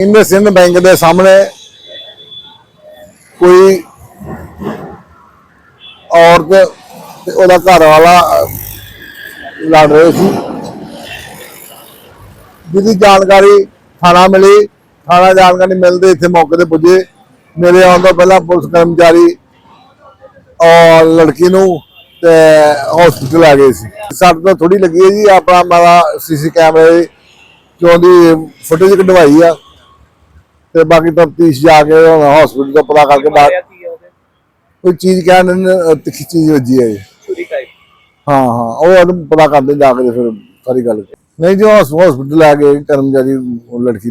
IndusInd bank ਦੇ ਸਾਹਮਣੇ ਕੋਈ ਔਰਤ ਤੇ ਉਹਦਾ ਘਰ ਵਾਲਾ ਲੜ ਰਹੇ ਸੀ। ਜਿਹਦੀ ਜਾਣਕਾਰੀ ਥਾਣਾ ਮਿਲੀ, ਥਾਣਾ ਜਾਣਕਾਰੀ ਮਿਲਦੇ ਇੱਥੇ ਮੌਕੇ ਤੇ ਪੁੱਜੇ। ਮੇਰੇ ਆਉਣ ਤੋਂ ਪਹਿਲਾਂ ਪੁਲਿਸ ਕਰਮਚਾਰੀ ਔਰ ਲੜਕੀ ਨੂੰ ਤੇ ਹਸਪੀਟਲ ਆ ਗਏ ਸੀ। ਸੱਟ ਤਾਂ ਥੋੜੀ ਲੱਗੀ ਹੈ ਜੀ, ਆਪਣਾ ਮਾਰਾ ਸੀਸੀ ਕੈਮਰੇ ਚੋਂ ਦੀ ਫੁਟੇਜ ਕਢਵਾਈ ਆ। ਤੇ ਬਾਕੀ ਤਫਤੀਸ਼ ਜਾ ਕੇ ਹਸਪੀਟਲ ਤੋਂ ਪਤਾ ਕਰਕੇ ਬਾਅਦ ਮਾਰਿਆ ਕੀ ਹੈ ਉਹਦੇ? ਕੋਈ ਚੀਜ਼ ਕਹਿਣ ਨੇ ਤਿੱਖੀ ਚੀਜ਼ ਵੱਜੀ ਹੈ ਜੀ ਛੁਰੀ ਟਾਈਪ ਹਾਂ ਹਾਂ ਉਹ ਉਹਨੂੰ ਪਤਾ ਕਰਦੇ ਜਾ ਕੇ ਤੇ ਫਿਰ ਸਾਰੀ ਗੱਲ। ਨਹੀਂ ਜੀ ਹਸਪੀਟਲ ਆ ਗਏ ਕਰਮਚਾਰੀ ਉਹ ਲੜਕੀ